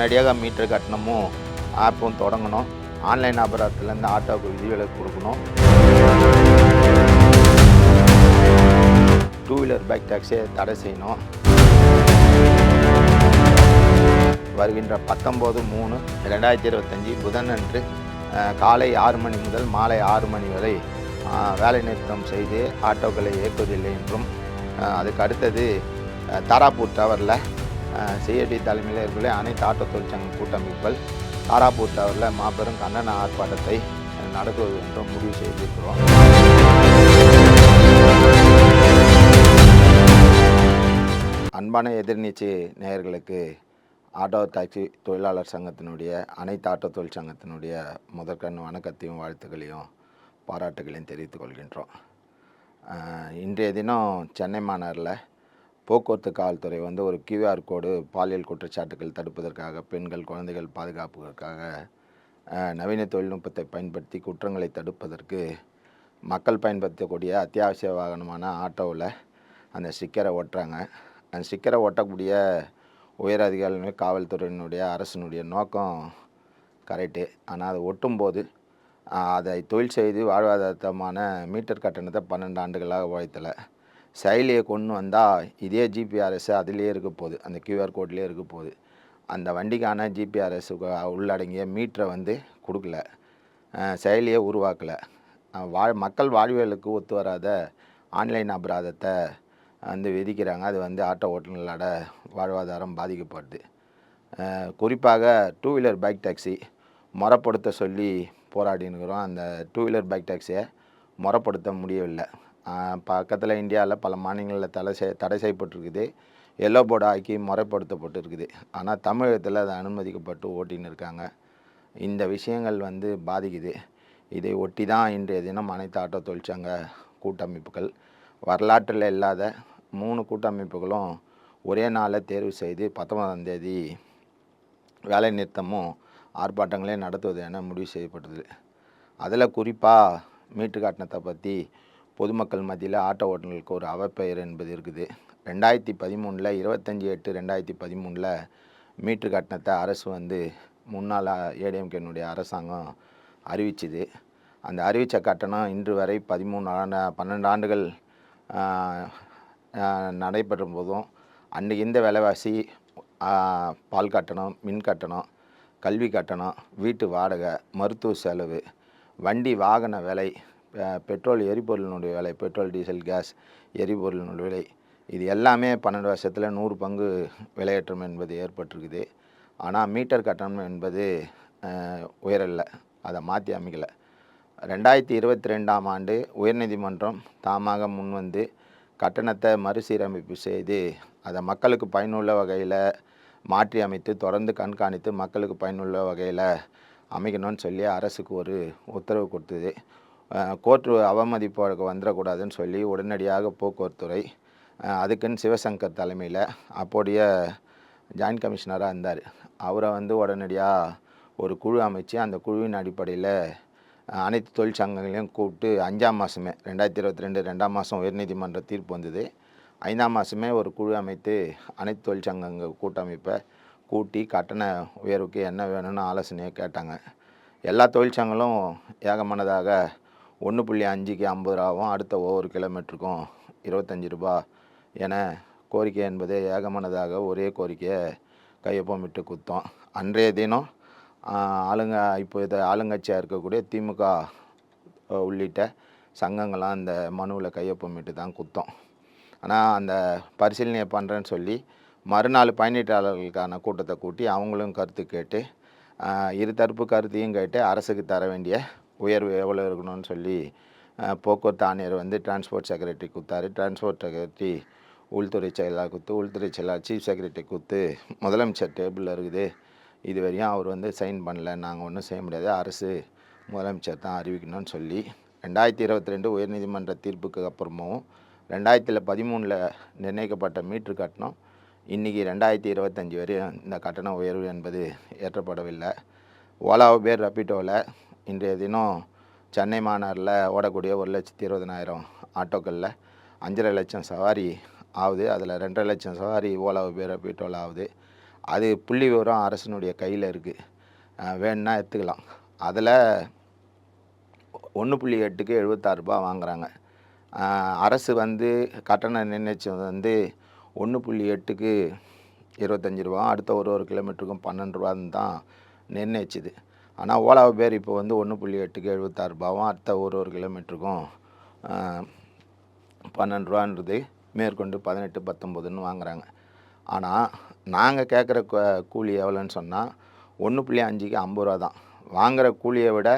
உடனடியாக மீட்டர் கட்டணமும் ஆப்பும் தொடங்கணும். ஆன்லைன் அபராதத்துலேருந்து ஆட்டோவுக்கு விதிவிலக்கு கொடுக்கணும். டூ வீலர் பைக் டாக்ஸியை தடை செய்யணும். வருகின்ற பத்தொம்போது மூணு ரெண்டாயிரத்தி இருபத்தஞ்சி புதன் அன்று காலை ஆறு மணி முதல் மாலை ஆறு மணி வரை வேலை நிறுத்தம் செய்து ஆட்டோக்களை இயக்குவதில்லை என்றும் அதுக்கு அடுத்தது தாராப்பூர் டவரில் சிஐடி தலைமையில் இருக்கிற அனைத்து ஆட்டோ தொழிற்சங்க கூட்டமைப்புகள் தாராபூர் டவரில் மாபெரும் கண்டன ஆர்ப்பாட்டத்தை நடத்துவது என்றும் முடிவு செய்திருக்கிறோம். அன்பான எதிர்நீச்சு நேயர்களுக்கு ஆட்டோ டாக்ஸி தொழிலாளர் சங்கத்தினுடைய அனைத்து ஆட்டோ தொழிற்சங்கத்தினுடைய முதற்கண் வணக்கத்தையும் வாழ்த்துக்களையும் பாராட்டுகளையும் தெரிவித்துக் கொள்கின்றோம். இன்றைய தினம் சென்னை மாநகரில் போக்குவரத்து காவல்துறை வந்து ஒரு கியூஆர் கோடு பாலியல் குற்றச்சாட்டுகள் தடுப்பதற்காக பெண்கள் குழந்தைகள் பாதுகாப்புக்காக நவீன தொழில்நுட்பத்தை பயன்படுத்தி குற்றங்களை தடுப்பதற்கு மக்கள் பயன்படுத்தக்கூடிய அத்தியாவசிய வாகனமான ஆட்டோவில் அந்த ஸ்டிக்கரை ஒட்டுறாங்க அந்த ஸ்டிக்கரை ஒட்டக்கூடிய உயர் அதிகாரிகளுமே காவல்துறையினுடைய அரசினுடைய நோக்கம் கரெக்டு ஆனால் அதை ஒட்டும்போது அதை தொழில் செய்து வாழ்வாதாரத்தமான மீட்டர் கட்டணத்தை பன்னெண்டு ஆண்டுகளாக உழைத்தலை. செயலியை கொண்டு வந்தால் இதே ஜிபிஆர்எஸ் அதுலேயே இருக்க போகுது. அந்த கியூஆர் கோட்லேயே இருக்க போகுது. அந்த வண்டிக்கான ஜிபிஆர்எஸ் உள்ளடங்கிய மீட்டரை வந்து கொடுக்கல. செயலியை உருவாக்கலை. வாழ் மக்கள் வாழ்வியலுக்கு ஒத்து வராத ஆன்லைன் அபராதத்தை வந்து விதிக்கிறாங்க. அது வந்து ஆட்டோ ஓட்டுநர்களோட வாழ்வாதாரம் பாதிக்கப்படுது. குறிப்பாக டூ வீலர் பைக் டாக்ஸி முறைப்படுத்த சொல்லி போராடினுக்கிறோம் அந்த டூ வீலர் பைக் டாக்ஸியை முறைப்படுத்த முடியவில்லை. பக்கத்தில் இந்தியாவில் பல மாநிலங்களில் தடை செய் தடை செய்யப்பட்டிருக்குது. எல்லோ போர்டு ஆக்கி முறைப்படுத்தப்பட்டிருக்குது. ஆனால் தமிழகத்தில் அது அனுமதிக்கப்பட்டு ஓட்டின்னு இருக்காங்க. இந்த விஷயங்கள் வந்து பாதிக்குது. இதை ஒட்டி தான் இன்றைய தினம் அனைத்து ஆட்டோ தொழிற்சங்க கூட்டமைப்புகள் வரலாற்றில் இல்லாத மூணு கூட்டமைப்புகளும் ஒரே நாளில் தேர்வு செய்து பத்தொன்பதாம் தேதி வேலை நிறுத்தமும் ஆர்ப்பாட்டங்களையும் நடத்துவது என முடிவு செய்யப்பட்டது. அதில் குறிப்பாக மீட்டு பற்றி பொதுமக்கள் மத்தியில் ஆட்டோ ஓட்டுநர்களுக்கு ஒரு அவப்பெயர் என்பது இருக்குது. ரெண்டாயிரத்தி பதிமூணில் இருபத்தஞ்சி எட்டு ரெண்டாயிரத்தி பதிமூணில் மீட்ரு கட்டணத்தை அரசு வந்து முன்னாள் ஏடிஎம்கேனுடைய அரசாங்கம் அறிவிச்சுது. அந்த அறிவித்த கட்டணம் இன்று வரை பதிமூணு ஆண்டு பன்னெண்டு ஆண்டுகள் நடைபெறும் போதும் அன்றைக்கு இந்த விலைவாசி பால் கட்டணம் மின் கட்டணம் கல்வி கட்டணம் வீட்டு வாடகை மருத்துவ செலவு வண்டி வாகன விலை பெட்ரோல் எரிபொருளினுடைய விலை பெட்ரோல் டீசல் கேஸ் எரிபொருளினுடைய விலை இது எல்லாமே பன்னெண்டு வருஷத்தில் நூறு பங்கு விலையேற்றம் என்பது ஏற்பட்டிருக்குது. ஆனால் மீட்டர் கட்டணம் என்பது உயரல்ல. அதை மாற்றி அமைக்கலை. ரெண்டாயிரத்தி இருபத்தி ரெண்டாம் ஆண்டு உயர்நீதிமன்றம் தாமாக முன்வந்து கட்டணத்தை மறுசீரமைப்பு செய்து அதை மக்களுக்கு பயனுள்ள வகையில் மாற்றி அமைத்து தொடர்ந்து கண்காணித்து மக்களுக்கு பயனுள்ள வகையில் அமைக்கணும்னு சொல்லி அரசுக்கு ஒரு உத்தரவு கொடுத்தது. கோர்ட்டு அவமதிப்பு வந்துடக்கூடாதுன்னு சொல்லி உடனடியாக போக்குவரத்துறை அதுக்குன்னு சிவசங்கர் தலைமையில் அப்போடைய ஜாயின்ட் கமிஷனராக இருந்தார். அவரை வந்து உடனடியாக ஒரு குழு அமைச்சு அந்த குழுவின் அடிப்படையில் அனைத்து தொழிற்சங்கங்களையும் கூப்பிட்டு அஞ்சாம் மாதமே ரெண்டாயிரத்தி இருபத்தி ரெண்டு ரெண்டாம் மாதம் உயர்நீதிமன்ற தீர்ப்பு வந்தது. ஐந்தாம் மாதமே ஒரு குழு அமைத்து அனைத்து தொழிற்சங்கங்கள் கூட்டமைப்பை கூட்டி கட்டண உயர்வுக்கு என்ன வேணும்னு ஆலோசனையை கேட்டாங்க. எல்லா தொழிற்சங்கங்களும் ஏகமானதாக ஒன்று புள்ளி அஞ்சுக்கு ஐம்பது ரூபாவும் அடுத்த ஒவ்வொரு கிலோமீட்டருக்கும் இருபத்தஞ்சி ரூபா என கோரிக்கை என்பது ஏகமானதாக ஒரே கோரிக்கையை கையொப்பமிட்டு குத்தோம். அன்றைய தினம் ஆளுங்க இப்போ இது ஆளுங்கட்சியாக இருக்கக்கூடிய திமுக உள்ளிட்ட சங்கங்கள்லாம் அந்த மனுவில் கையொப்பமிட்டு தான் குத்தோம். ஆனால் அந்த பரிசீலனையை பண்ணுறேன்னு சொல்லி மறுநாள் பயணீட்டாளர்களுக்கான கூட்டத்தை கூட்டி அவங்களும் கருத்து கேட்டு இரு தரப்பு கருத்தையும் கேட்டு அரசுக்கு தர வேண்டிய உயர்வு எவ்வளோ இருக்கணும்னு சொல்லி போக்குவரத்து ஆணையர் வந்து டிரான்ஸ்போர்ட் செக்ரட்டரி கொடுத்தாரு டிரான்ஸ்போர்ட் செக்ரட்டரி உள்துறை செயலாளர் கொடுத்து உள்துறை செயலாளர் சீஃப் செக்ரட்டரி கொடுத்து முதலமைச்சர் டேபிளில் இருக்குது. இது வரையும் அவர் வந்து சைன் பண்ணல. நாங்கள் ஒன்றும் செய்ய முடியாது. அரசு முதலமைச்சர் தான் அறிவிக்கணும்னு சொல்லி ரெண்டாயிரத்தி இருபத்தி ரெண்டு உயர்நீதிமன்ற தீர்ப்புக்கு அப்புறமும் ரெண்டாயிரத்தில் பதிமூணில் நிர்ணயிக்கப்பட்ட மீட்ரு கட்டணம் இன்றைக்கி ரெண்டாயிரத்தி இருபத்தஞ்சி வரையும் இந்த கட்டண உயர்வு என்பது ஏற்றப்படவில்லை. ஓலா உபேர் ரப்பிட்டோவில் இன்றைய தினம் சென்னை மாநகரில் ஓடக்கூடிய ஒரு லட்சத்தி இருபதனாயிரம் ஆட்டோக்களில் அஞ்சரை லட்சம் சவாரி ஆகுது. அதில் ரெண்டரை லட்சம் சவாரி ஓலா பேர ரப்பிட்டோவில் ஆகுது. அது புள்ளி விவரம் அரசினுடைய கையில் இருக்குது வேணும்னா எடுத்துக்கலாம். அதில் ஒன்று புள்ளி எட்டுக்கு எழுபத்தாறு ரூபாய் வாங்குறாங்க. அரசு வந்து கட்டண நிர்ணயிச்சது வந்து ஒன்று புள்ளி எட்டுக்கு இருபத்தஞ்சி ரூபா அடுத்த ஒரு ஒரு கிலோமீட்டருக்கும் பன்னெண்டு ரூபான்னு தான் நிர்ணயிச்சுது. ஆனால் ஓலா பேர் இப்போ வந்து ஒன்று புள்ளி எட்டுக்கு எழுபத்தாறு ரூபாவும் அடுத்த ஒரு ஒரு கிலோமீட்டருக்கும் பன்னெண்டு ரூபான்றது மேற்கொண்டு பதினெட்டு பத்தொம்போதுன்னு வாங்குறாங்க. ஆனால் நாங்கள் கேட்குற கூலி எவ்வளோன்னு சொன்னால் ஒன்று புள்ளி அஞ்சுக்கு ஐம்பது ரூபா தான் வாங்குகிற கூலியை விட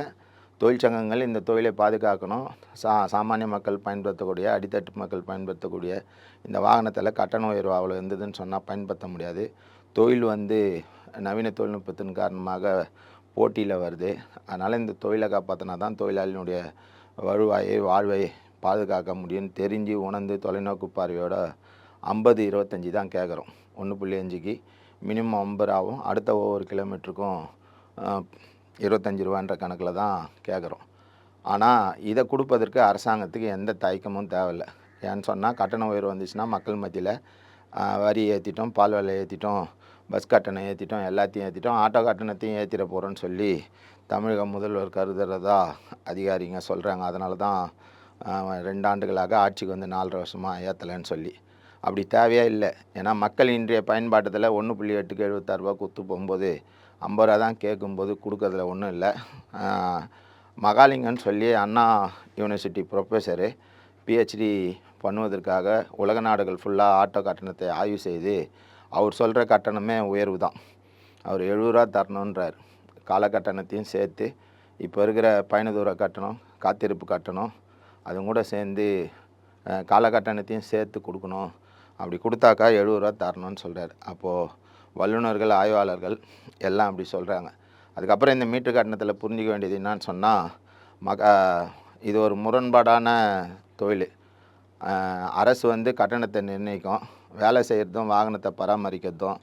தொழிற்சங்கங்கள் இந்த தொழிலை பாதுகாக்கணும். சா சாமானிய மக்கள் பயன்படுத்தக்கூடிய அடித்தட்டு மக்கள் பயன்படுத்தக்கூடிய இந்த வாகனத்தில் கட்டண உயர்வு அவ்வளோ இருந்ததுன்னு சொன்னால் பயன்படுத்த முடியாது. தொழில் வந்து நவீன தொழில்நுட்பத்தின் காரணமாக போட்டியில் வருது. அதனால் இந்த தொழிலை காப்பாற்றினா தான் தொழிலாளியினுடைய வருவாயை வாழ்வை பாதுகாக்க முடியும்னு தெரிஞ்சு உணர்ந்து தொலைநோக்கு பார்வையோட ஐம்பது இருபத்தஞ்சி தான் கேட்குறோம் ஒன்று புள்ளி அஞ்சுக்கு மினிமம் ஐம்பது ரூபாவும் அடுத்த ஒவ்வொரு கிலோமீட்டருக்கும் இருபத்தஞ்சி ரூபான்ற கணக்கில் தான் கேட்குறோம் ஆனால் இதை கொடுப்பதற்கு அரசாங்கத்துக்கு எந்த தயக்கமும் தேவையில்லை. ஏன்னு சொன்னால் கட்டண உயர்வு வந்துச்சுன்னா மக்கள் மத்தியில் வரி ஏற்றிட்டோம் பால் விலை ஏற்றிட்டோம் பஸ் கட்டணம் ஏற்றிட்டோம் எல்லாத்தையும் ஏற்றிட்டோம் ஆட்டோ கட்டணத்தையும் ஏற்றிட போகிறோன்னு சொல்லி தமிழக முதல்வர் கருதுறதா அதிகாரிங்க சொல்கிறாங்க அதனால தான் ரெண்டு ஆண்டுகளாக ஆட்சிக்கு வந்து நாலரை வருஷமாக ஏற்றலைன்னு சொல்லி. அப்படி தேவையே இல்லை. ஏன்னா மக்கள் இன்றைய பயன்பாட்டத்தில் ஒன்று புள்ளி எட்டுக்கு எழுபத்தாறுரூபா குத்து போகும்போது ஐம்பது ரூபா தான் கேட்கும்போது கொடுக்கறதுல ஒன்றும் இல்லை. மகாலிங்கன்னு சொல்லி அண்ணா யூனிவர்சிட்டி ப்ரொஃபஸரு பிஹெச்டி பண்ணுவதற்காக உலக நாடுகள் ஃபுல்லாக ஆட்டோ கட்டணத்தை ஆய்வு செய்து அவர் சொல்கிற கட்டணமே உயர்வு தான். அவர் எழுபது ரூபா தரணுன்றார். கால கட்டணத்தையும் சேர்த்து இப்போ இருக்கிற பயண தூர கட்டணம் காத்திருப்பு கட்டணம் அதுவும் கூட சேர்ந்து கால கட்டணத்தையும் சேர்த்து கொடுக்கணும். அப்படி கொடுத்தாக்கா எழுபது ரூபா தரணும்னு சொல்கிறார் அப்போது வல்லுநர்கள் ஆய்வாளர்கள் எல்லாம் அப்படி சொல்கிறாங்க அதுக்கப்புறம் இந்த மீட்டர் கட்டணத்தில் புரிஞ்சிக்க வேண்டியது என்னன்னு சொன்னால் மக இது ஒரு முரண்பாடான தொழில். அரசு வந்து கட்டணத்தை நிர்ணயிக்கும். வேலை செய்கிறதும் வாகனத்தை பராமரிக்கிறதும்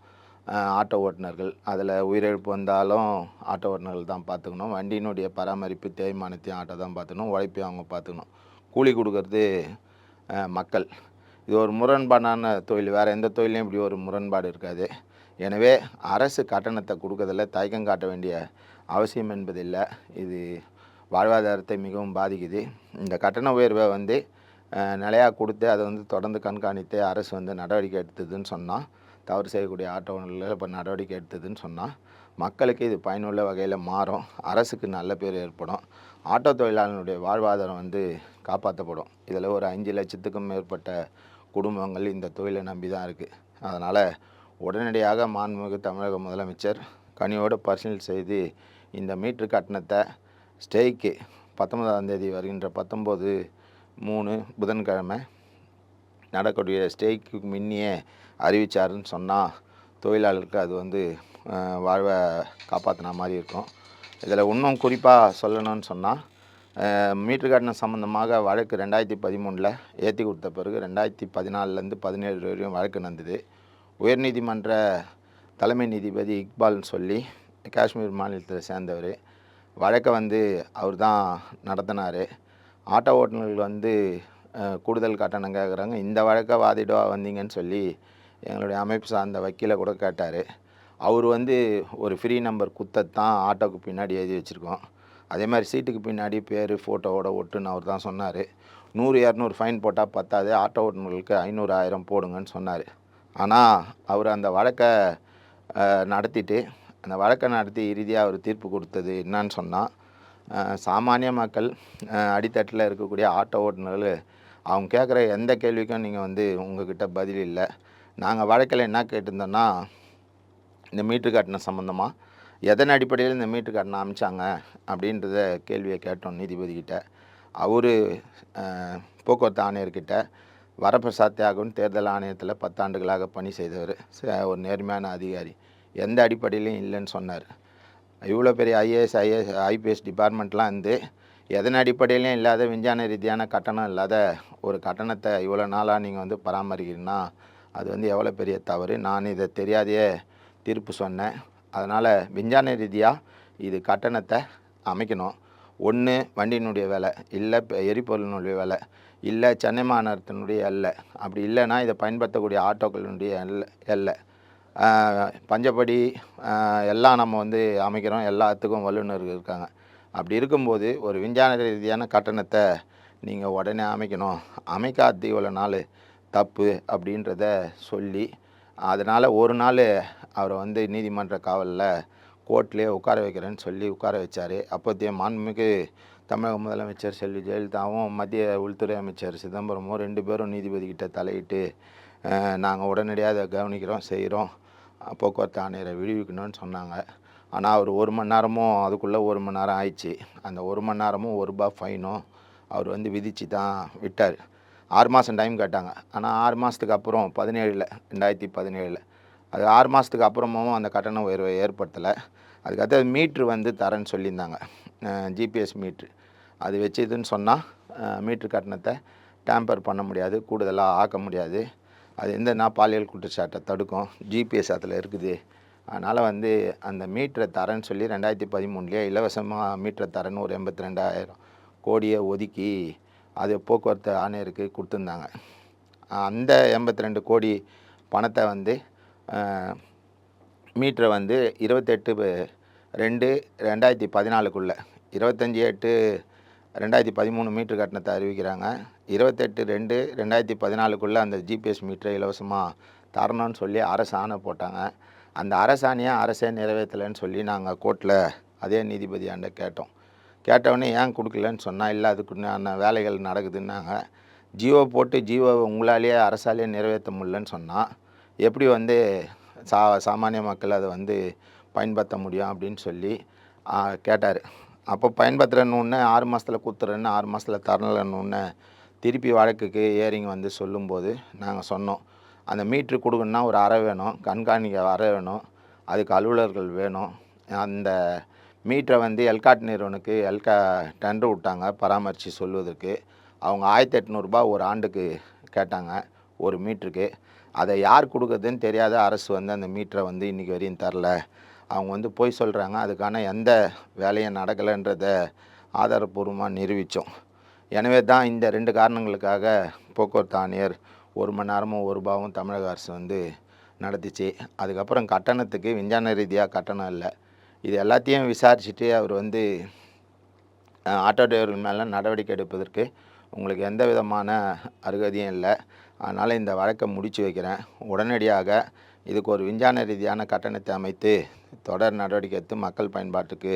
ஆட்டோ ஓட்டுநர்கள். அதில் உயிரிழப்பு வந்தாலும் ஆட்டோ ஓட்டுநர்கள் தான் பார்த்துக்கணும். வண்டியினுடைய பராமரிப்பு தேய்மானத்தையும் ஆட்டோ தான் பார்த்துக்கணும். உழைப்பையும் அவங்க பார்த்துக்கணும். கூலி கொடுக்கறது மக்கள். இது ஒரு முரண்பாடான தொழில். வேறு எந்த தொழிலையும் இப்படி ஒரு முரண்பாடு இருக்காது. எனவே அரசு கட்டணத்தை கொடுக்கறதில் தயக்கம் காட்ட வேண்டிய அவசியம் என்பதில்லை. இது வாழ்வாதாரத்தை மிகவும் பாதிக்குது. இந்த கட்டண உயர்வை வந்து நிலையாக கொடுத்து அதை வந்து தொடர்ந்து கண்காணித்து அரசு வந்து நடவடிக்கை எடுத்ததுன்னு சொன்னால் தவறு செய்யக்கூடிய ஆட்டோவில் இப்போ நடவடிக்கை எடுத்ததுன்னு சொன்னால் மக்களுக்கு இது பயனுள்ள வகையில் மாறும். அரசுக்கு நல்ல பேர் ஏற்படும். ஆட்டோ தொழிலாளர்களுடைய வாழ்வாதாரம் வந்து காப்பாற்றப்படும் இதில் ஒரு அஞ்சு லட்சத்துக்கும் மேற்பட்ட குடும்பங்கள் இந்த தொழிலை நம்பி தான் இருக்குது அதனால் உடனடியாக மாண்புமிகு தமிழக முதலமைச்சர் கனியோடு பரிசீலனை செய்து இந்த மீட்ரு கட்டணத்தை ஸ்டேக்கு பத்தொன்பதாம் தேதி வருகின்ற பத்தொம்போது மூணு புதன்கிழமை நடக்கக்கூடிய ஸ்டேக்கு முன்னியே அறிவிச்சாருன்னு சொன்னால் தொழிலாளருக்கு அது வந்து வாழ்வை காப்பாற்றின மாதிரி இருக்கும். இதில் இன்னும் குறிப்பாக சொல்லணும்னு சொன்னால் மீட்ரு கட்டணம் சம்மந்தமாக வழக்கு ரெண்டாயிரத்தி பதிமூணில் ஏற்றி கொடுத்த பிறகு ரெண்டாயிரத்தி பதினாலுலேருந்து பதினேழு வரையும் வழக்கு நடந்தது. உயர்நீதிமன்ற தலைமை நீதிபதி இக்பால்னு சொல்லி காஷ்மீர் மாநிலத்தை சேர்ந்தவர். வழக்கை வந்து அவர் தான் நடத்தினார். ஆட்டோ ஓட்டுநர்கள் வந்து கூடுதல் கட்டணம் கேட்குறாங்க இந்த வழக்கை வாதிடுவா வந்தீங்கன்னு சொல்லி எங்களுடைய அமைப்பு சார்ந்த வக்கீலை கூட கேட்டார். அவர் வந்து ஒரு ஃப்ரீ நம்பர் குத்தத்தான் ஆட்டோக்கு பின்னாடி எழுதி வச்சுருக்கோம். அதே மாதிரி சீட்டுக்கு பின்னாடி பேர் ஃபோட்டோவோட ஒட்டுன்னு அவர் தான் சொன்னார். நூறு இரநூறு ஃபைன் போட்டால் பத்தாது ஆட்டோ ஓட்டுநர்களுக்கு ஐநூறு ஆயிரம் போடுங்கன்னு சொன்னார். ஆனால் அவர் அந்த வழக்கை நடத்திட்டு அந்த வழக்கை நடத்தி இறுதியாக அவர் தீர்ப்பு கொடுத்தது என்னன்னு சொன்னால் சாமானிய மக்கள் அடித்தட்டில் இருக்கக்கூடிய ஆட்டோ ஓட்டுநர்கள் அவங்க கேட்குற எந்த கேள்விக்கும் நீங்கள் வந்து உங்ககிட்ட பதில் இல்லை. நாங்கள் வழக்கில் என்ன கேட்டிருந்தோன்னா இந்த மீட்ரு கட்டணம் சம்மந்தமாக எதன் அடிப்படையில் இந்த மீட்ரு கட்டணம் அமைச்சாங்க அப்படின்றத கேள்வியை கேட்டோம் நீதிபதிக்கிட்ட அவர் போக்குவரத்து ஆணையர்கிட்ட வரப்பிரசாத் தியாகன் தேர்தல் ஆணையத்தில் பத்தாண்டுகளாக பணி செய்தவர் ச- ஒரு நேர்மையான அதிகாரி. எந்த அடிப்படையிலையும் இல்லைன்னு சொன்னார். இவ்வளோ பெரிய ஐஏஎஸ் ஐஏஎஸ் ஐபிஎஸ் டிபார்ட்மெண்ட்லாம் இருந்து எதன் அடிப்படையிலையும் இல்லாத விஞ்ஞான ரீதியான கட்டணம் இல்லாத ஒரு கட்டணத்தை இவ்வளோ நாளாக நீங்கள் வந்து பராமரிக்கிறீங்கன்னா அது வந்து எவ்வளோ பெரிய தவறு? நான் இதை தெரியாதையே தீர்ப்பு சொன்னேன். அதனால் விஞ்ஞான ரீதியாக இது கட்டணத்தை அமைக்கணும். ஒன்று வண்டியினுடைய விலை இல்லை இப்போ எரிபொருளினுடைய விலை இல்லை சென்னை மாநகரத்தினுடைய எல்லை. அப்படி இல்லைன்னா இதை பயன்படுத்தக்கூடிய ஆட்டோக்களினுடைய எல்லை எல்லை. பஞ்சப்படி எல்லாம் நம்ம வந்து அமைக்கிறோம். எல்லாத்துக்கும் வல்லுநர்கள் இருக்காங்க. அப்படி இருக்கும்போது ஒரு விஞ்ஞான ரீதியான கட்டணத்தை நீங்கள் உடனே அமைக்கணும். அமைக்காது இவ்வளோ நாள் தப்பு அப்படின்றத சொல்லி அதனால் ஒரு நாள் அவரை வந்து நீதிமன்ற காவலில் கோர்ட்லேயே உட்கார வைக்கிறேன்னு சொல்லி உட்கார வச்சார். அப்போதைய மாண்புமிகு தமிழக முதலமைச்சர் செல்வி ஜெயலலிதாவும் மத்திய உள்துறை அமைச்சர் சிதம்பரமும் ரெண்டு பேரும் நீதிபதிக்கிட்ட தலையிட்டு நாங்கள் உடனடியாக அதை கவனிக்கிறோம் செய்கிறோம் போக்குவரத்து ஆணையரை விடுவிக்கணும்னு சொன்னாங்க. ஆனால் அவர் ஒரு மணி நேரமும் அதுக்குள்ளே ஒரு மணி நேரம் ஆயிடுச்சு. அந்த ஒரு மணி நேரமும் ஒரு ரூபா ஃபைனும் அவர் வந்து விதித்து தான் விட்டார். ஆறு மாதம் டைம் கேட்டாங்க. ஆனால் ஆறு மாதத்துக்கு அப்புறம் பதினேழில் ரெண்டாயிரத்தி பதினேழில். அது ஆறு மாதத்துக்கு அப்புறமும் அந்த கட்டண உயர்வை ஏற்படுத்தலை. அதுக்கடுத்து மீட்ரு வந்து தரேன்னு சொல்லியிருந்தாங்க. GPS meter. அது வச்சதுன்னு சொன்னால் மீட்ரு கட்டணத்தை டேம்பர் பண்ண முடியாது கூடுதலாக ஆக்க முடியாது. அது எந்த நான் பாலியல் குற்றச்சாட்டை தடுக்கும். ஜிபிஎஸ் அதில் இருக்குது. அதனால் வந்து அந்த மீட்டரை தரேன்னு சொல்லி ரெண்டாயிரத்தி பதிமூணுலேயே இலவசமாக மீட்டரை தரேன்னு ஒரு எண்பத்தி ரெண்டாயிரம் கோடியை ஒதுக்கி அது போக்குவரத்து ஆணையருக்கு கொடுத்துருந்தாங்க. அந்த எண்பத்தி ரெண்டு கோடி பணத்தை வந்து மீட்டரை வந்து இருபத்தெட்டு ரெண்டு ரெண்டாயிரத்தி பதினாலுக்குள்ளே இருபத்தஞ்சி எட்டு ரெண்டாயிரத்தி பதிமூணு மீட்ரு கட்டணத்தை அறிவிக்கிறாங்க. இருபத்தெட்டு ரெண்டு ரெண்டாயிரத்தி பதினாலுக்குள்ளே அந்த ஜிபிஎஸ் மீட்டரை இலவசமாக தரணும்னு சொல்லி அரசு ஆணை போட்டாங்க. அந்த அரசாணையை அரசே நிறைவேற்றலைன்னு சொல்லி நாங்கள் கோர்ட்டில் அதே நீதிபதியாண்ட கேட்டோம். கேட்டவொடனே ஏன் கொடுக்கலன்னு சொன்னால் இல்லை அதுக்குண்டான வேலைகள் நடக்குதுன்னாங்க. ஜியோ போட்டு ஜியோ உங்களாலேயே அரசாலேயே நிறைவேற்ற முடியலன்னு சொன்னால் எப்படி வந்து சா சாமானிய மக்கள் அதை வந்து பயன்படுத்த முடியும்? அப்படின்னு சொல்லி கேட்டார். அப்போ பயன்படுத்துகிறேன்னு ஆறு மாதத்தில் கொடுத்துறேன்னு ஆறு மாதத்தில் தரலன்னு திருப்பி வழக்குக்கு ஏறிங்க வந்து சொல்லும்போது நாங்கள் சொன்னோம். அந்த மீட்ரு கொடுக்கணுன்னா ஒரு அறை வேணும் கண்காணிக்க அறை வேணும் அதுக்கு அலுவலர்கள் வேணும். அந்த மீட்டரை வந்து எல்காட் நிறுவனுக்கு எல்கா டெண்டர் விட்டாங்க பராமரித்து சொல்வதற்கு. அவங்க ஆயிரத்தி எட்நூறுபா ஒரு ஆண்டுக்கு கேட்டாங்க ஒரு மீட்டருக்கு அதை யார் கொடுக்குறதுன்னு தெரியாத அரசு வந்து அந்த மீட்டரை வந்து இன்றைக்கி வரையும் தரல. அவங்க வந்து போய் சொல்கிறாங்க அதுக்கான எந்த வேலையும் நடக்கலைன்றத ஆதாரப்பூர்வமாக நிரூபித்தோம் எனவே தான் இந்த ரெண்டு காரணங்களுக்காக போக்குவரத்து ஆணையர் ஒரு மணி நேரமும் ஒரு ரூபாவும் தமிழக அரசு வந்து நடத்திச்சு. அதுக்கப்புறம் கட்டணத்துக்கு விஞ்ஞான ரீதியாக கட்டணம் இல்லை. இது எல்லாத்தையும் விசாரிச்சுட்டு அவர் வந்து ஆட்டோ டிரைவர்கள் மேலே நடவடிக்கை எடுப்பதற்கு உங்களுக்கு எந்த விதமான அருகதியும் இல்லை. அதனால் இந்த வழக்கை முடித்து வைக்கிறேன். உடனடியாக இதுக்கு ஒரு விஞ்ஞான ரீதியான கட்டணத்தை அமைத்து தொடர் நடவடிக்கை எடுத்து மக்கள் பயன்பாட்டுக்கு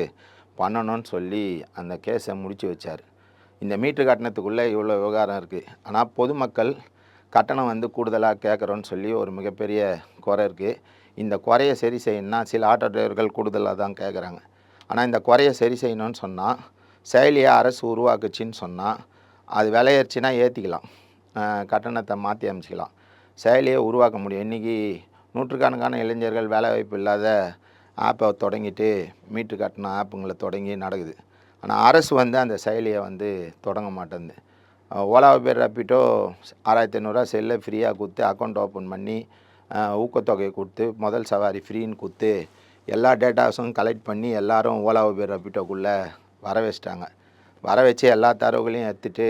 பண்ணணும்னு சொல்லி அந்த கேஸை முடித்து வச்சார். இந்த மீட்ரு கட்டணத்துக்குள்ளே இவ்வளோ விவகாரம் இருக்குது ஆனால் பொதுமக்கள் கட்டணம் வந்து கூடுதலாக கேட்குறோன்னு சொல்லி ஒரு மிகப்பெரிய குறை இருக்குது இந்த குறையை சரி செய்யணும்னா சில ஆட்டோ டிரைவர்கள் கூடுதலாக தான் கேட்குறாங்க. ஆனால் இந்த குறையை சரி செய்யணும்னு சொன்னால் செயலியை அரசு உருவாக்குச்சின்னு சொன்னால் அது விலையேறிச்சின்னா ஏற்றிக்கலாம் கட்டணத்தை மாற்றி அமைச்சிக்கலாம். செயலியை உருவாக்க முடியும். இன்றைக்கி நூற்றுக்கணக்கான இளைஞர்கள் வேலைவாய்ப்பு இல்லாத ஆப்பை தொடங்கிட்டு மீட்ரு கட்டணம் ஆப்புங்களை தொடங்கி நடக்குது. ஆனால் அரசு வந்து அந்த செயலியை வந்து தொடங்க மாட்டேங்குது. ஓலா பேர் ரப்பிட்டோ ஆறாயிரத்தி ஐநூறுரூவா செல்லை ஃப்ரீயாக கொடுத்து அக்கௌண்ட் ஓப்பன் பண்ணி ஊக்கத்தொகை கொடுத்து முதல் சவாரி ஃப்ரீன்னு கொடுத்து எல்லா டேட்டாஸும் கலெக்ட் பண்ணி எல்லோரும் ஓலா பேர் ரப்பிட்டோக்குள்ளே வர வச்சிட்டாங்க வர வச்சு எல்லா தரவுகளையும் எடுத்துட்டு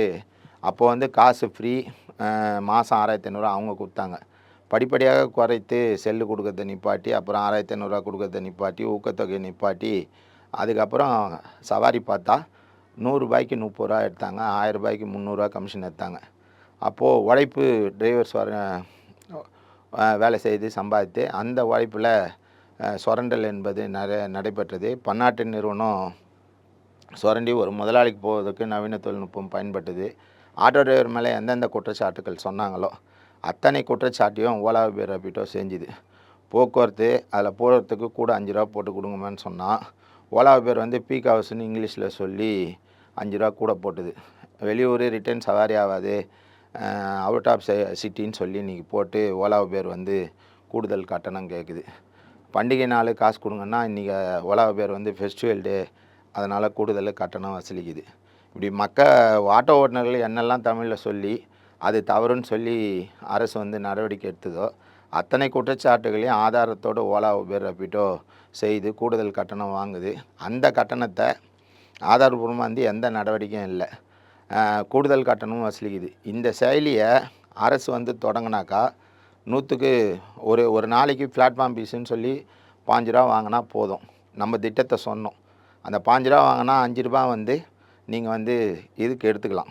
அப்போ வந்து காசு ஃப்ரீ மாதம் ஆறாயிரத்தி ஐநூறுரூவா அவங்க கொடுத்தாங்க. படிப்படியாக குறைத்து செல்லு கொடுக்கறத நிப்பாட்டி அப்புறம் ஆறாயிரத்தி ஐநூறுரூவா கொடுக்கறத நிப்பாட்டி ஊக்கத்தொகை நிப்பாட்டி அதுக்கப்புறம் சவாரி பார்த்தா நூறுரூபாய்க்கு முப்பது ரூபா எடுத்தாங்க ஆயரூபாய்க்கு முந்நூறுரூவா கமிஷன் எடுத்தாங்க. அப்போது உழைப்பு டிரைவர் சொர வேலை செய்து சம்பாதித்து அந்த உழைப்பில் சுரண்டல் என்பது நிறைய நடைபெற்றது. பன்னாட்டு நிறுவனம் சுரண்டி ஒரு முதலாளிக்கு போவதற்கு நவீன தொழில்நுட்பம் பயன்பட்டது. ஆட்டோ டிரைவர் மேலே எந்தெந்த குற்றச்சாட்டுகள் சொன்னாங்களோ அத்தனை குற்றச்சாட்டையும் ஓலா பேர் செஞ்சுது. போக்குவரத்து அதில் போகிறதுக்கு கூட அஞ்சு ரூபா போட்டு கொடுங்கம்மான்னு சொன்னால் ஓலா பேர் வந்து பீக் ஹவுஸ்னு இங்கிலீஷில் சொல்லி அஞ்சு ரூபா கூட போட்டுது. வெளியூர் ரிட்டர்ன் சவாரி ஆகாது. அவுட் ஆஃப் சிட்டின்னு சொல்லி இன்றைக்கி போட்டு ஓலா பேர் வந்து கூடுதல் கட்டணம் கேட்குது. பண்டிகை நாள் காசு கொடுங்கன்னா இன்றைக்கி ஓலா பேர் வந்து ஃபெஸ்டிவல் டே அதனால் கூடுதல் கட்டணம் வசூலிக்குது. இப்படி மக்க ஆட்டோ ஓட்டுநர்கள் என்னெல்லாம் தமிழில் சொல்லி அது தவறுன்னு சொல்லி அரசு வந்து நடவடிக்கை எடுத்ததோ அத்தனை குற்றச்சாட்டுகளையும் ஆதாரத்தோடு ஓலா உபேர் ரப்பிட்டோ செய்து கூடுதல் கட்டணம் வாங்குது. அந்த கட்டணத்தை ஆதாரபூர்வமாக வந்து எந்த நடவடிக்கையும் இல்லை. கூடுதல் கட்டணமும் வசூலிக்குது. இந்த செயலியை அரசு வந்து தொடங்கினாக்கா நூற்றுக்கு ஒரு ஒரு நாளைக்கு பிளாட்ஃபார்ம் ஃபீஸுன்னு சொல்லி பாஞ்சு ரூபா வாங்கினா போதும். நம்ம திட்டத்தை சொன்னோம். அந்த பாஞ்சு ரூபா வாங்கினா அஞ்சு ரூபா வந்து நீங்கள் வந்து இதுக்கு எடுத்துக்கலாம்.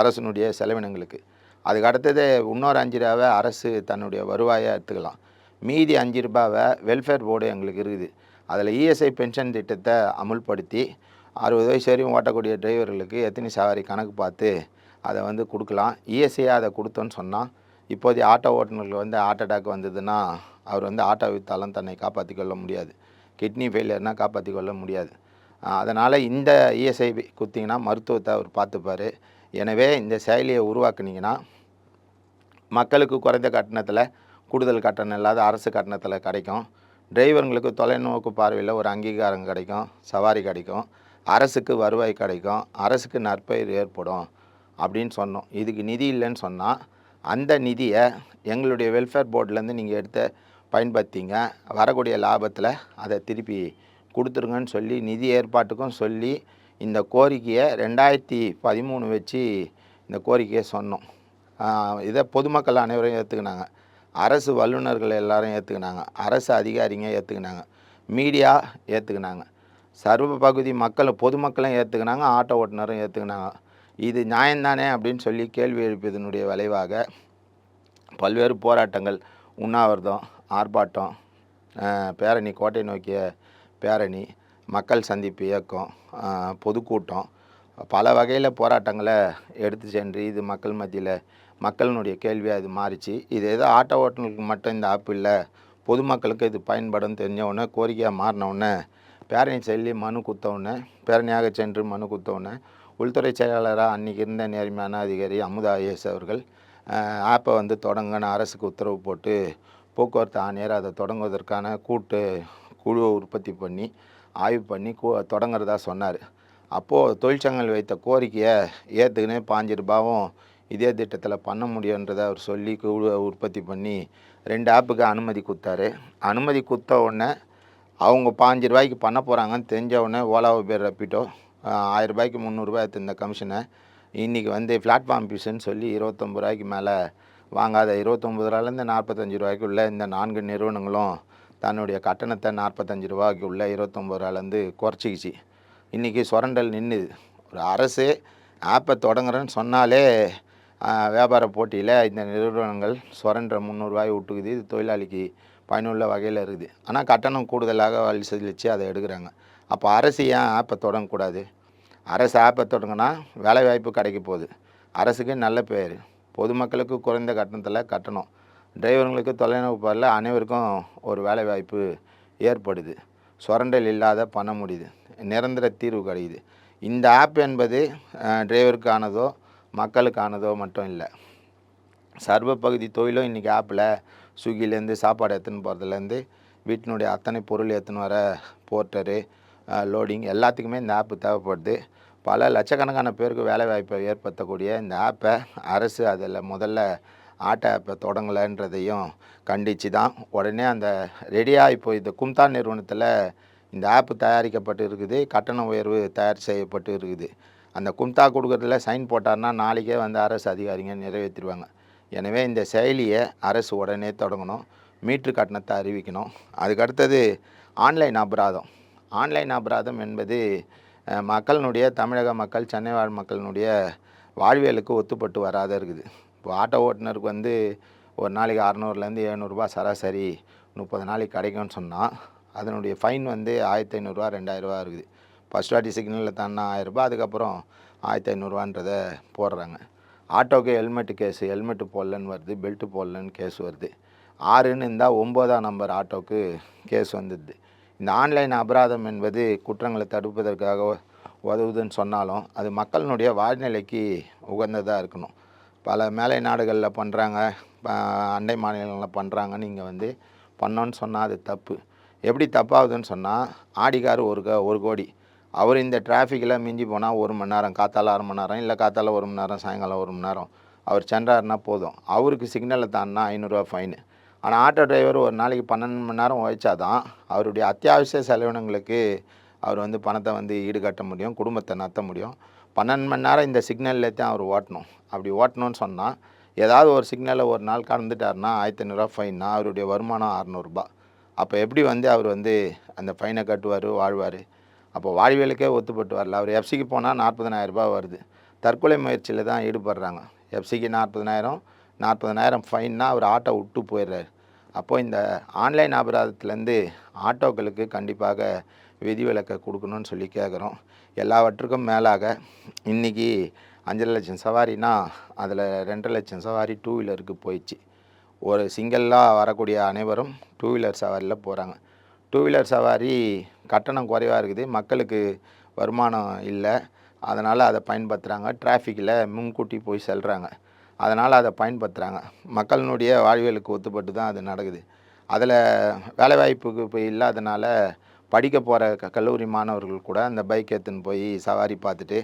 அரசனுடைய செலவினங்களுக்கு. அதுக்கு அடுத்தது இன்னொரு அஞ்சு ரூபாவை அரசு தன்னுடைய வருவாயை எடுத்துக்கலாம். மீதி அஞ்சு ரூபாவை வெல்ஃபேர் போர்டு எங்களுக்கு இருக்குது. அதில் இஎஸ்ஐ பென்ஷன் திட்டத்தை அமுல்படுத்தி அறுபது வயசு வரையும் ஓட்டக்கூடிய டிரைவர்களுக்கு எத்தனை சவாரி கணக்கு பார்த்து அதை வந்து கொடுக்கலாம். இஎஸ்ஐயாக அதை கொடுத்தோன்னு சொன்னால் இப்போதைய ஆட்டோ ஓட்டுநர்களுக்கு வந்து ஹார்ட் அட்டாக் வந்ததுன்னா அவர் வந்து ஆட்டோ விற்றாலும் தன்னை காப்பாற்றி கொள்ள முடியாது. கிட்னி ஃபெயிலியர்னால் காப்பாற்றி கொள்ள முடியாது. அதனால் இந்த இஎஸ்ஐ குத்திங்கன்னா மருத்துவத்தை அவர் பார்த்துப்பார். எனவே இந்த செயலியை உருவாக்குனீங்கன்னா மக்களுக்கு குறைந்த கட்டணத்தில் கூடுதல் கட்டணம் இல்லாத அரசு கட்டணத்தில் கிடைக்கும். டிரைவருங்களுக்கு தொலைநோக்கு பார்வையில் ஒரு அங்கீகாரம் கிடைக்கும் சவாரி கிடைக்கும் அரசுக்கு வருவாய் கிடைக்கும் அரசுக்கு நற்பெயர் ஏற்படும் அப்படின்னு சொன்னோம். இதுக்கு நிதி இல்லைன்னு சொன்னால் அந்த நிதியை எங்களுடைய வெல்ஃபேர் போர்ட்லேருந்து நீங்கள் எடுத்து பயன்படுத்திங்க. வரக்கூடிய லாபத்தில் அதை திருப்பி கொடுத்துருங்கன்னு சொல்லி நிதி ஏற்பாட்டுக்கும் சொல்லி இந்த கோரிக்கையை ரெண்டாயிரத்தி பதிமூணு வச்சு இந்த கோரிக்கையை சொன்னோம். இதை பொதுமக்கள் அனைவரும் ஏற்றுக்கினாங்க அரசு வல்லுநர்கள் எல்லாரும் ஏற்றுக்கினாங்க அரசு அதிகாரிங்க ஏற்றுக்கினாங்க மீடியா ஏற்றுக்கினாங்க சர்வ பகுதி மக்களும் பொதுமக்களும் ஏற்றுக்கினாங்க ஆட்டோ ஓட்டுநரும் ஏற்றுக்கினாங்க இது நியாயந்தானே அப்படின்னு சொல்லி கேள்வி எழுப்பியதனுடைய விளைவாக பல்வேறு போராட்டங்கள் உண்ணாவிரதம் ஆர்ப்பாட்டம் பேரணி கோட்டை நோக்கிய பேரணி மக்கள் சந்திப்பு இயக்கம் பொதுக்கூட்டம் பல வகையில் போராட்டங்களை எடுத்து சென்று இது மக்கள் மத்தியில் மக்களினுடைய கேள்வியாக இது மாறிச்சு. இது ஏதோ ஆட்டோ ஓட்டுநர்களுக்கு மட்டும் இந்த ஆப் இல்லை பொதுமக்களுக்கு இது பயன்படும் தெரிஞ்சவுடனே கோரிக்கையாக மாறினவுடனே பேரணி செல்லி மனு குத்தவுடனே பேரணியாக சென்று மனு குத்தவுடனே உள்துறை செயலாளராக அன்றைக்கி இருந்த நேர்மையான அதிகாரி அமுதா ஐஎஸ் அவர்கள் ஆப்பை வந்து தொடங்கன்னு அரசுக்கு உத்தரவு போட்டு போக்குவரத்து ஆணையர் அதை தொடங்குவதற்கான கூட்டு குழுவை உற்பத்தி பண்ணி ஆய்வு பண்ணி கூ தொடங்குறதா சொன்னார். அப்போது தொழிற்சங்கங்கள் வைத்த கோரிக்கையை ஏற்றுக்கினே பாஞ்சு ரூபாவும் இதே திட்டத்தில் பண்ண முடியுன்றதை அவர் சொல்லி உற்பத்தி பண்ணி ரெண்டு ஆப்புக்கு அனுமதி கொடுத்தாரு. அனுமதி கொடுத்த உடனே அவங்க பாஞ்சு ரூபாய்க்கு பண்ண போகிறாங்கன்னு தெரிஞ்ச உடனே ஓலா உபேர் ரப்பிட்டோ ஆயிரம் ரூபாய்க்கு முந்நூறுரூவா எடுத்திருந்த கமிஷனை இன்றைக்கி வந்து பிளாட்ஃபார்ம் ஃபீஸுன்னு சொல்லி இருபத்தொம்பது ரூபாய்க்கு மேலே வாங்காத இருபத்தொம்பது ரூபாலேருந்து நாற்பத்தஞ்சு ரூபாய்க்குள்ள இந்த நான்கு நிறுவனங்களும் தன்னுடைய கட்டணத்தை நாற்பத்தஞ்சு ரூபாய்க்கு உள்ள இருபத்தொம்பது ரூபாலேருந்து குறைச்சிக்கிச்சு. இன்றைக்கி சுரண்டல் நின்றுது ஒரு அரசு ஆப்பை தொடங்குறேன்னு சொன்னாலே வியாபார போட்டியில் இந்த நிறுவனங்கள் சுரண்ட முந்நூறுரூவாய் விட்டுக்குது. இது தொழிலாளிக்கு பயனுள்ள வகையில் இருக்குது. ஆனால் கட்டணம் கூடுதலாக வலிசலிச்சு அதை எடுக்கிறாங்க. அப்போ அரசு ஏன் ஆப்பை தொடங்கக்கூடாது? அரசு ஆப்பை தொடங்கினா வேலைவாய்ப்பு கிடைக்க போகுது. அரசுக்கு நல்ல பேர். பொதுமக்களுக்கு குறைந்த கட்டணத்தில் கட்டணம். டிரைவருங்களுக்கு தொலைநோக்கு பார்வையில் அனைவருக்கும் ஒரு வேலைவாய்ப்பு ஏற்படுது. சுரண்டல் இல்லாத பண்ண முடியுது நிரந்தர தீர்வு கிடைக்குது. இந்த ஆப் என்பது டிரைவருக்கானதோ மக்களுக்கானதோ மட்டும் இல்லை. சர்வ பகுதி தொழிலும் இன்றைக்கி ஆப்பில் ஸ்விக்கிலேருந்து சாப்பாடு எடுத்துன்னு போகிறதுலேருந்து வீட்டினுடைய அத்தனை பொருள் எடுத்துன்னு வர போர்ட்டரு லோடிங் எல்லாத்துக்குமே இந்த ஆப்பு தேவைப்படுது. பல லட்சக்கணக்கான பேருக்கு வேலைவாய்ப்பை ஏற்படுத்தக்கூடிய இந்த ஆப்பை அரசு அதில் முதல்ல ஆட்டை ஆப்பை தொடங்கலைன்றதையும் கண்டித்து தான் உடனே அந்த ரெடியாக இப்போ இந்த கும்தா நிறுவனத்தில் இந்த ஆப்பு தயாரிக்கப்பட்டு இருக்குது கட்டண உயர்வு தயார் செய்யப்பட்டு இருக்குது அந்த கும்தா கொடுக்குறதுல சைன் போட்டார்னா நாளைக்கே வந்து அரசு அதிகாரிங்க நிறைவேற்றிடுவாங்க எனவே இந்த செயலியை அரசு உடனே தொடங்கணும். மீட்ரு கட்டணத்தை அறிவிக்கணும். அதுக்கு அடுத்தது ஆன்லைன் அபராதம். ஆன்லைன் அபராதம் என்பது மக்களினுடைய தமிழக மக்கள் சென்னை வாழ் மக்களினுடைய வாழ்வியலுக்கு ஒத்துப்பட்டு வராத இருக்குது. இப்போ ஆட்டோ ஓட்டுநருக்கு வந்து ஒரு நாளைக்கு அறநூறுலேருந்து எழுநூறுபா சராசரி முப்பது நாளைக்கு கிடைக்கும்னு சொன்னால் அதனுடைய ஃபைன் வந்து ஆயிரத்தி ஐநூறுரூவா ரெண்டாயிரரூவா இருக்குது. ஃபஸ்ட் வாட்டி சிக்னலில் தானா ஆயிரரூபா அதுக்கப்புறம் ஆயிரத்தி ஐநூறுரூவான்றதை போடுறாங்க. ஆட்டோக்கு ஹெல்மெட்டு கேஸு ஹெல்மெட்டு போடலன்னு வருது பெல்ட்டு போடலன்னு கேஸ் வருது. ஆறுன்னு இருந்தால் ஒம்போதாம் நம்பர் ஆட்டோக்கு கேஸ் வந்துடுது. இந்த ஆன்லைன் அபராதம் என்பது குற்றங்களை தடுப்பதற்காக உதவுதுன்னு சொன்னாலும் அது மக்களினுடைய வாழ்நிலைக்கு உகந்ததாக இருக்கணும். பல மேலை நாடுகளில் பண்ணுறாங்க அண்டை மாநிலங்களில் பண்ணுறாங்கன்னு நீங்கள் வந்து பண்ணோன்னு சொன்னால் அது தப்பு. எப்படி தப்பாகுதுன்னு சொன்னால் ஆடிக்கார் ஒரு க ஒரு கோடி. அவர் இந்த டிராஃபிக்கில் மிஞ்சி போனால் ஒரு மணி நேரம் காத்தால அரை மணி நேரம் இல்லை காத்தால ஒரு மணி நேரம் சாயங்காலம் ஒரு மணி நேரம் அவர் சென்றாருன்னா போதும். அவருக்கு சிக்னலை தாண்டினா ஐநூறுரூவா ஃபைனு ஆனால் ஆட்டோ டிரைவர் ஒரு நாளைக்கு பன்னெண்டு மணி நேரம் உழைச்சாதான் அவருடைய அத்தியாவசிய செலவினங்களுக்கு அவர் வந்து பணத்தை வந்து ஈடுகட்ட முடியும் குடும்பத்தை நடத்த முடியும். பன்னெண்டு மணி நேரம் இந்த சிக்னலில் தான் அவர் ஓட்டணும். அப்படி ஓட்டணும்னு சொன்னால் ஏதாவது ஒரு சிக்னலில் ஒரு நாள் கடந்துட்டார்னா ஆயிரத்தி ஐநூறுரூவா ஃபைன்னா அவருடைய வருமானம் அறநூறுபா. அப்போ எப்படி வந்து அவர் வந்து அந்த ஃபைனை கட்டுவார் வாழ்வார்? அப்போ வாழ்வியலுக்கே ஒத்துப்பட்டு வரல. அவர் எஃப்சிக்கு போனால் நாற்பதனாயிரரூபா வருது. தற்கொலை முயற்சியில் தான் ஈடுபடுறாங்க. எஃப்சிக்கு நாற்பதனாயிரம் நாற்பதனாயிரம் ஃபைன்னா அவர் ஆட்டோ விட்டு போயிடுறாரு. அப்போது இந்த ஆன்லைன் அபராதத்துலேருந்து ஆட்டோக்களுக்கு கண்டிப்பாக விதிவிலக்கை கொடுக்கணும்னு சொல்லி கேட்குறோம் எல்லாவற்றுக்கும் மேலாக இன்றைக்கி அஞ்சரை லட்சம் சவாரினா அதில் ரெண்டரை லட்சம் சவாரி டூ வீலருக்கு போயிடுச்சு. ஒரு சிங்கிளாக வரக்கூடிய அனைவரும் டூ வீலர் சவாரியில் போகிறாங்க டூ வீலர் சவாரி கட்டணம் குறைவாக இருக்குது. மக்களுக்கு வருமானம் இல்லை. அதனால் அதை பயன்படுத்துகிறாங்க டிராஃபிக்கில் முன்கூட்டி போய் செல்கிறாங்க அதனால் அதை பயன்படுத்துகிறாங்க மக்களினுடைய வாழ்வியலுக்கு ஒத்துப்பட்டு தான் அது நடக்குது. அதில் வேலைவாய்ப்புக்கு இப்போ இல்லாதனால படிக்க போகிற க கல்லூரி மாணவர்கள் கூட அந்த பைக் எடுத்துன்னு போய் சவாரி பார்த்துட்டு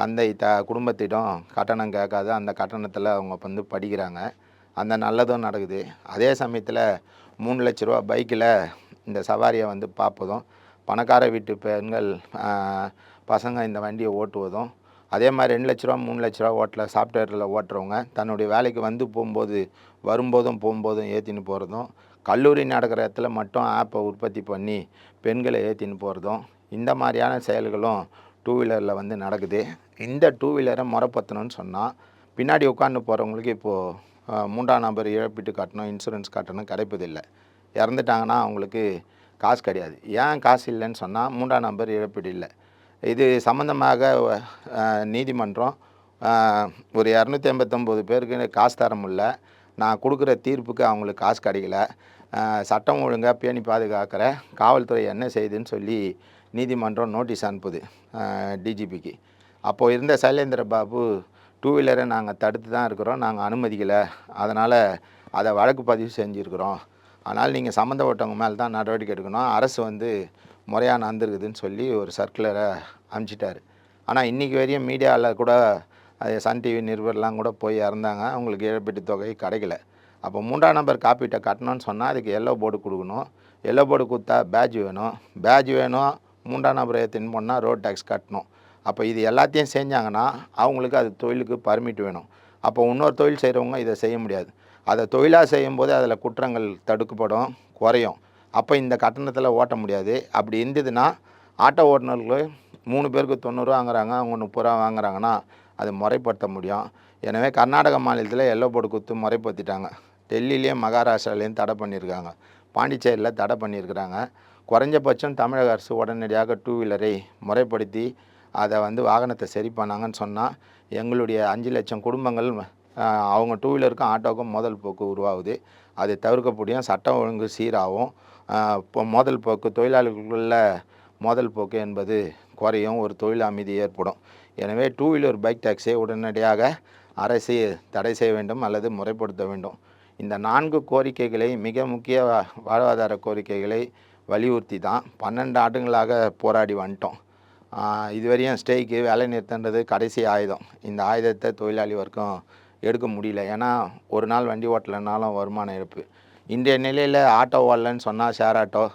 தந்தை த குடும்பத்திடம் கட்டணம் கேட்காத அந்த கட்டணத்தில் அவங்க வந்து படிக்கிறாங்க. அந்த நல்லதும் நடக்குது. அதே சமயத்தில் மூணு லட்ச ரூபா பைக்கில் இந்த சவாரியை வந்து பார்ப்பதும் பணக்கார வீட்டு பெண்கள் பசங்க இந்த வண்டியை ஓட்டுவதும் அதே மாதிரி ரெண்டு லட்ச ரூபா மூணு லட்ச ரூபா ஓட்டல சாஃப்ட்வேரில் ஓட்டுறவங்க தன்னுடைய வேலைக்கு வந்து போகும்போது வரும்போதும் போகும்போதும் ஏற்றின்னு போகிறதும் கல்லூரி நடக்கிற இடத்துல மட்டும் ஆப்பை உற்பத்தி பண்ணி பெண்களை ஏற்றின்னு போகிறதும் இந்த மாதிரியான செயல்களும் டூ வீலரில் வந்து நடக்குது. இந்த டூ வீலரை முறைப்படுத்தணும்னு சொன்னால் பின்னாடி உட்காந்து போகிறவங்களுக்கு இப்போது மூன்றாம் நம்பர் இழப்பீட்டு காட்டணும் இன்சூரன்ஸ் காட்டணும் கிடைப்பதில்லை. இறந்துட்டாங்கன்னா அவங்களுக்கு காசு கிடையாது. ஏன் காசு இல்லைன்னு சொன்னால் மூன்றாம் நம்பர் இழப்பீடு இல்லை. இது சம்மந்தமாக நீதிமன்றம் ஒரு இரநூத்தி ஐம்பத்தொம்போது பேருக்கு காசு தர முடியல. நான் கொடுக்குற தீர்ப்புக்கு அவங்களுக்கு காசு கிடைக்கல. சட்டம் ஒழுங்காக பேணி பாதுகாக்கிற காவல்துறை என்ன செய்யுதுன்னு சொல்லி நீதிமன்றம் நோட்டீஸ் அனுப்புது டிஜிபிக்கு அப்போது இருந்த சைலேந்திர பாபு டூ வீலரை நாங்கள் தடுத்து தான் இருக்கிறோம் நாங்கள் அனுமதிக்கலை. அதனால் அதை வழக்கு பதிவு செஞ்சுருக்குறோம். ஆனால் நீங்கள் சம்மந்தப்பட்டவங்க மேலே தான் நடவடிக்கை எடுக்கணும். அரசு வந்து முறையாக நடந்துருக்குதுன்னு சொல்லி ஒரு சர்க்குலரை அனுப்பிச்சிட்டாரு. ஆனால் இன்றைக்கி வரையும் மீடியாவில் கூட சன் டிவி நிருபர்லாம் கூட போய் இறந்தாங்க. அவங்களுக்கு இழப்பீட்டு தொகை கிடைக்கல. அப்போ மூன்றாம் நம்பர் காப்பீட்டை கட்டணும்னு சொன்னால் அதுக்கு எல்லோ போர்டு கொடுக்கணும். எல்லோ போர்டு கொடுத்தா பேட்ஜ் வேணும். பேட்ஜ் வேணும் மூன்றாம் நம்பரை தின் போனால் ரோட் டேக்ஸ் கட்டணும். அப்போ இது எல்லாத்தையும் செஞ்சாங்கன்னா அவங்களுக்கு அது தொழிலுக்கு பர்மிட் வேணும். அப்போ இன்னொரு தொழில் செய்கிறவங்க இதை செய்ய முடியாது. அதை தொழிலாக செய்யும்போது அதில் குற்றங்கள் தடுக்கப்படும் குறையும். அப்போ இந்த கட்டணத்தில் ஓட்ட முடியாது. அப்படி இருந்ததுன்னா ஆட்டோ ஓட்டுநர்கள் மூணு பேருக்கு தொண்ணூறு வாங்குறாங்க அவங்க முப்பது ரூபா வாங்குறாங்கன்னா அது முறைப்படுத்த முடியும். எனவே கர்நாடக மாநிலத்தில் எல்லோ போர்டு குத்து முறைப்படுத்திட்டாங்க. டெல்லியிலையும் மகாராஷ்டிராலையும் தடை பண்ணியிருக்காங்க. பாண்டிச்சேரியில் தடை பண்ணியிருக்கிறாங்க. குறைஞ்சபட்சம் தமிழக அரசு உடனடியாக டூ வீலரை முறைப்படுத்தி அதை வந்து வாகனத்தை சரி பண்ணாங்கன்னு சொன்னால் எங்களுடைய அஞ்சு லட்சம் குடும்பங்கள் அவங்க டூ வீலருக்கும் ஆட்டோவுக்கும் மோதல் போக்கு உருவாகுது. அது தவிர்க்க முடியும். சட்டம் ஒழுங்கு சீராகும். இப்போ மோதல் போக்கு தொழிலாளர்களுக்குள்ள மோதல் போக்கு என்பது குறையும். ஒரு தொழில் அமைதி ஏற்படும். எனவே டூ வீலர் பைக் டாக்ஸியை உடனடியாக அரசு தடை செய்ய வேண்டும் அல்லது முறைப்படுத்த வேண்டும். இந்த நான்கு கோரிக்கைகளை மிக முக்கிய வாழ்வாதார கோரிக்கைகளை வலியுறுத்தி தான் பன்னெண்டு ஆண்டுகளாக போராடி வந்துட்டோம். இதுவரையும் ஸ்டேக்கு வேலை நிறுத்தன்றது கடைசி ஆயுதம். இந்த ஆயுதத்தை தொழிலாளி வர்க்கம் எடுக்க முடியல. ஏன்னா ஒரு நாள் வண்டி ஓட்டலைனாலும் வருமானம் இழப்பு. இன்றைய நிலையில் ஆட்டோ ஓடலன்னு சொன்னால் ஷேர் ஆட்டோ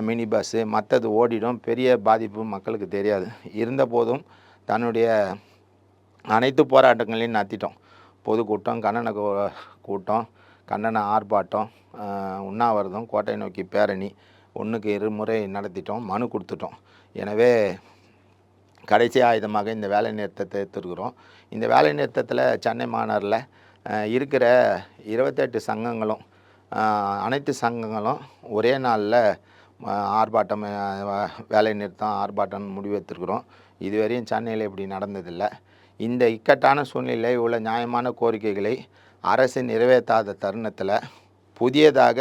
மினி பஸ்ஸு மற்றது ஓடிடும். பெரிய பாதிப்பு மக்களுக்கு தெரியாது. இருந்த போதும் தன்னுடைய அனைத்து போராட்டங்களையும் நடத்திட்டோம். பொதுக்கூட்டம் கண்டன கூ- கூட்டம் கண்டன ஆர்ப்பாட்டம் உண்ணாவிரதம் கோட்டை நோக்கி பேரணி ஒன்றுக்கு இருமுறை நடத்திட்டோம் மனு கொடுத்துட்டோம். எனவே கடைசி ஆயுதமாக இந்த வேலை நிறுத்தத்தை எடுத்துருக்குறோம். இந்த வேலை நிறுத்தத்தில் சென்னை மாநகரில் இருக்கிற இருபத்தெட்டு சங்கங்களும் அனைத்து சங்கங்களும் ஒரே நாளில் ஆர்ப்பாட்டம் வேலை நிறுத்தம் ஆர்ப்பாட்டம் முடிவெடுத்துருக்குறோம். இதுவரையும் சென்னையில் இப்படி நடந்ததில்லை. இந்த இக்கட்டான சூழ்நிலை உள்ள நியாயமான கோரிக்கைகளை அரசு நிறைவேற்றாத தருணத்தில் புதியதாக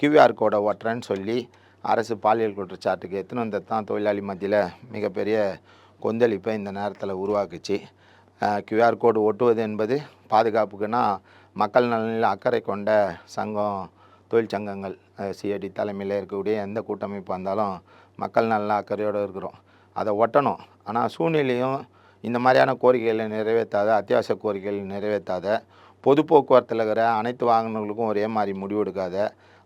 கியூஆர் கோடை ஒட்டுறேன்னு சொல்லி அரசு பாலியல் குற்றச்சாட்டுக்கு எத்தனை வந்தது தான் தொழிலாளி மத்தியில் மிகப்பெரிய கொந்தளிப்பை இந்த நேரத்தில் உருவாக்குச்சு. கியூஆர் கோடு ஒட்டுவது என்பது பாதுகாப்புக்குன்னா மக்கள் நலனில் அக்கறை கொண்ட சங்கம் தொழிற்சங்கங்கள் சிஐடி தலைமையில் இருக்கக்கூடிய எந்த கூட்டமைப்பாக இருந்தாலும் மக்கள் நலன் அக்கறையோடு இருக்கிறோம். அதை ஒட்டணும். ஆனால் சூழ்நிலையும் இந்த மாதிரியான கோரிக்கைகளை நிறைவேற்றாத அத்தியாவசிய கோரிக்கைகள் நிறைவேற்றாத பொது போக்குவரத்தில் இருக்கிற அனைத்து வாகனங்களுக்கும் ஒரே மாதிரி முடிவு எடுக்காத.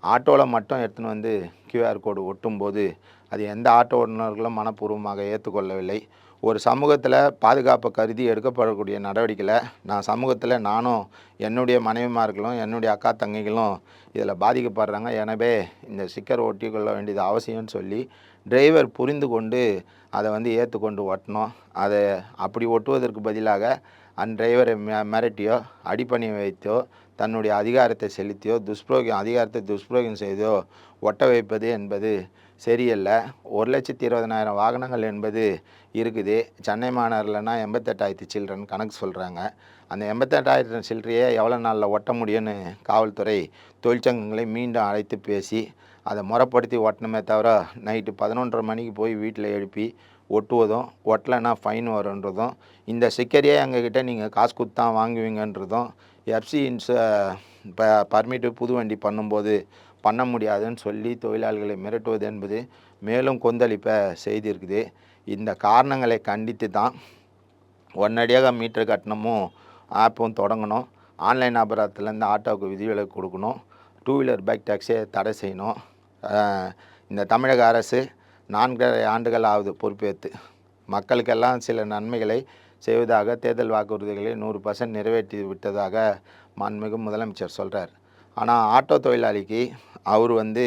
ஆட்டோவில் மட்டும் எடுத்துன்னு வந்து கியூஆர் கோடு ஒட்டும்போது அது எந்த ஆட்டோ ஓட்டுநர்களும் மனப்பூர்வமாக ஏற்றுக்கொள்ளவில்லை. ஒரு சமூகத்தில் பாதுகாப்பை கருதி எடுக்கப்படக்கூடிய நடவடிக்கையில் நான் சமூகத்தில் நானும் என்னுடைய மனைவிமார்களும் என்னுடைய அக்கா தங்கைகளும் இதில் பாதிக்கப்படுறாங்க. எனவே இந்த ஸ்டிக்கர் ஒட்டி கொள்ள வேண்டியது அவசியம்னு சொல்லி டிரைவர் புரிந்து கொண்டு அதை வந்து ஏற்றுக்கொண்டு ஒட்டணும். அதை அப்படி ஒட்டுவதற்கு பதிலாக அந்த டிரைவரை மிரட்டியோ அடிப்பணி வைத்தோ தன்னுடைய அதிகாரத்தை செலுத்தியோ துஷ்பிரயோகம் அதிகாரத்தை துஷ்பிரோகம் செய்தோ ஒட்ட வைப்பது என்பது சரியல்ல. ஒரு லட்சத்தி இருபதனாயிரம் வாகனங்கள் என்பது இருக்குது. சென்னை மாநகரில்னா எண்பத்தெட்டாயிரத்தி சில்ட்ரன் கணக்கு சொல்கிறாங்க அந்த எண்பத்தெட்டாயிரத்து சில்லறையே எவ்வளோ நாளில் ஒட்ட முடியும்னு காவல்துறை தொழிற்சங்கங்களை மீண்டும் அழைத்து பேசி அதை முறைப்படுத்தி ஒட்டணுமே தவிர நைட்டு பதினொன்றரை மணிக்கு போய் வீட்டில் எழுப்பி ஒட்டுவதும் ஒட்டலைன்னா ஃபைன் வருன்றதும் இந்த ஸ்டிக்கரையே எங்ககிட்ட நீங்கள் காசு கொடுத்து தான் வாங்குவீங்கன்றதும் எஃப்சி இன்ஸ் இப்போ பர்மிட்டு புது வண்டி பண்ணும்போது பண்ண முடியாதுன்னு சொல்லி தொழிலாளர்களை மிரட்டுவது என்பது மேலும் கொந்தளிப்பை செய்திருக்குது. இந்த காரணங்களை கண்டித்து தான் உடனடியாக மீட்டர் கட்டணமும் ஆப்பும் தொடங்கணும். ஆன்லைன் அபராதத்துலேருந்து ஆட்டோவுக்கு விதிவிலக்கு கொடுக்கணும். டூ வீலர் பைக் டாக்ஸியை தடை செய்யணும். இந்த தமிழக அரசு நான்கரை ஆண்டுகள் ஆகுது பொறுப்பேற்று மக்களுக்கெல்லாம் சில நன்மைகளை செய்வதாக தேர்தல் வாக்குறுதிகளை நூறு பர்சன்ட் நிறைவேற்றி விட்டதாக மாண்புமிகு முதலமைச்சர் சொல்கிறார் ஆனால் ஆட்டோ தொழிலாளிக்கு அவர் வந்து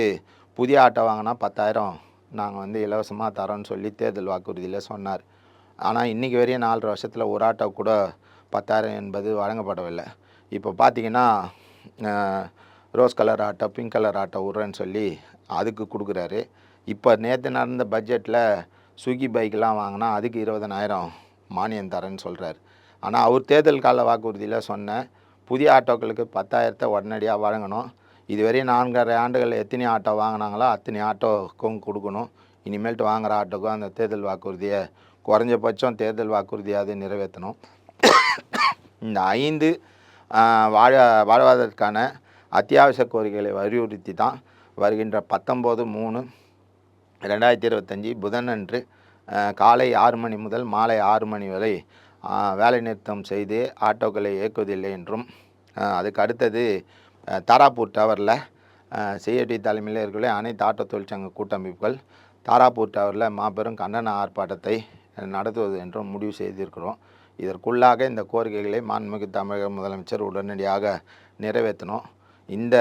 புதிய ஆட்டோ வாங்கினா பத்தாயிரம் நாங்கள் வந்து இலவசமாக தரோன்னு சொல்லி தேர்தல் வாக்குறுதியில் சொன்னார். ஆனால் இன்றைக்கி வரையும் நாலரை வருஷத்தில் ஒரு ஆட்டோ கூட பத்தாயிரம் என்பது வழங்கப்படவில்லை. இப்போ பார்த்தீங்கன்னா rose colour auto pink colour auto விட்றேன்னு சொல்லி அதுக்கு கொடுக்குறாரு. இப்போ நேற்று நடந்த பட்ஜெட்டில் சுகி பைக்கெலாம் வாங்கினா அதுக்கு இருபதனாயிரம் மானியம் தரேன்னு சொல்கிறார் ஆனால் அவர் தேர்தல் கால வாக்குறுதியில் சொன்ன புதிய ஆட்டோக்களுக்கு பத்தாயிரத்தை உடனடியாக வழங்கணும். இதுவரையும் நான்கரை ஆண்டுகள் எத்தனை ஆட்டோ வாங்கினாங்களோ அத்தனை ஆட்டோக்கும் கொடுக்கணும். இனிமேல்ட்டு வாங்குகிற ஆட்டோக்கும் அந்த தேர்தல் வாக்குறுதியை குறைஞ்சபட்சம் தேர்தல் வாக்குறுதியாவது நிறைவேற்றணும். இந்த ஐந்து வாழ வாழ்வதற்கான அத்தியாவசிய கோரிக்கைகளை வலியுறுத்தி தான் வருகின்ற பத்தொம்போது மூணு ரெண்டாயிரத்தி இருபத்தஞ்சி புதனன்று அன்று காலை ஆறு மணி முதல் மாலை ஆறு மணி வரை வேலை நிறுத்தம் செய்து ஆட்டோக்களை இயக்குவதில்லை என்றும் அதுக்கு அடுத்தது தாராப்பூர் டவரில் சிஐடி தலைமையில் இருக்கக்கூடிய அனைத்து ஆட்டோ தொழிற்சங்க கூட்டமைப்புகள் தாராப்பூர் டவரில் மாபெரும் கண்டன ஆர்ப்பாட்டத்தை நடத்துவது என்றும் முடிவு செய்திருக்கிறோம். இதற்குள்ளாக இந்த கோரிக்கைகளை மாண்புமிகு தமிழக முதலமைச்சர் உடனடியாக நிறைவேற்றணும். இந்த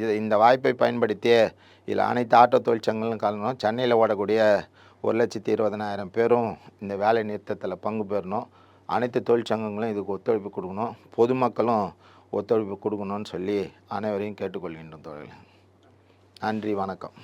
இது இந்த வாய்ப்பை பயன்படுத்திய இதில் அனைத்து ஆட்டோ தொழிற்சங்கங்களும் கலந்தோம். சென்னையில் ஓடக்கூடிய ஒரு லட்சத்தி இருபதனாயிரம் பேரும் இந்த வேலை நிறுத்தத்தில் பங்கு பெறணும். அனைத்து தொழிற்சங்கங்களும் இதுக்கு ஒத்துழைப்பு கொடுக்கணும். பொதுமக்களும் ஒத்துழைப்பு கொடுக்கணும்னு சொல்லி அனைவரையும் கேட்டுக்கொள்கின்றோம் தோழர்களே. நன்றி வணக்கம்.